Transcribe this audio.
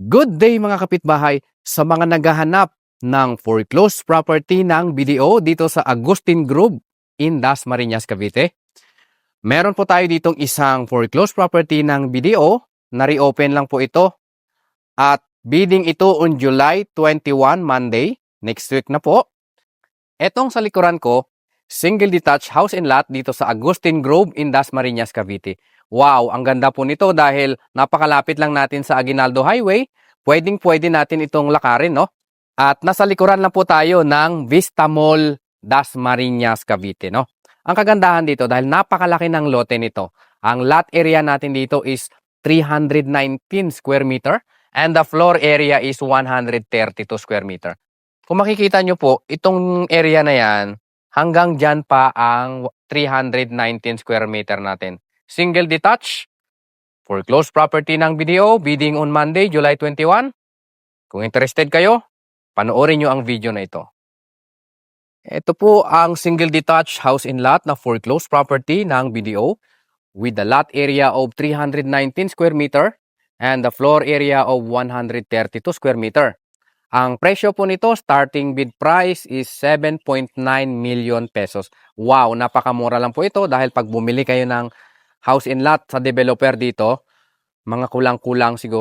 Good day mga kapitbahay sa mga naghahanap ng foreclosed property ng BDO dito sa Agustin Group in Das Marinas, Cavite. Meron po tayo ditong isang foreclosed property ng BDO na reopen lang po ito at bidding ito on July 21 Monday, next week na po. Etong sa likuran ko, single detached house and lot dito sa Agustin Grove in Das Marinas, Cavite. Wow, ang ganda po nito dahil napakalapit lang natin sa Aguinaldo Highway. Pwedeng pwede natin itong lakarin, no? At nasa likuran lang po tayo ng Vista Mall Das Marinas, Cavite, no? Ang kagandahan dito dahil napakalaki ng lote nito. Ang lot area natin dito is 319 square meter and the floor area is 132 square meter. Kung makikita nyo po, itong area na yan, hanggang dyan pa ang 319 square meter natin. Single detached, foreclosed property ng BDO, bidding on Monday, July 21. Kung interested kayo, panoorin nyo ang video na ito. Ito po ang single detached house in lot na foreclosed property ng BDO with the lot area of 319 square meter and the floor area of 132 square meter. Ang presyo po nito, starting bid price is 7.9 million pesos. Wow, napakamura lang po ito dahil pag bumili kayo ng house in lot sa developer dito, mga kulang-kulang siguro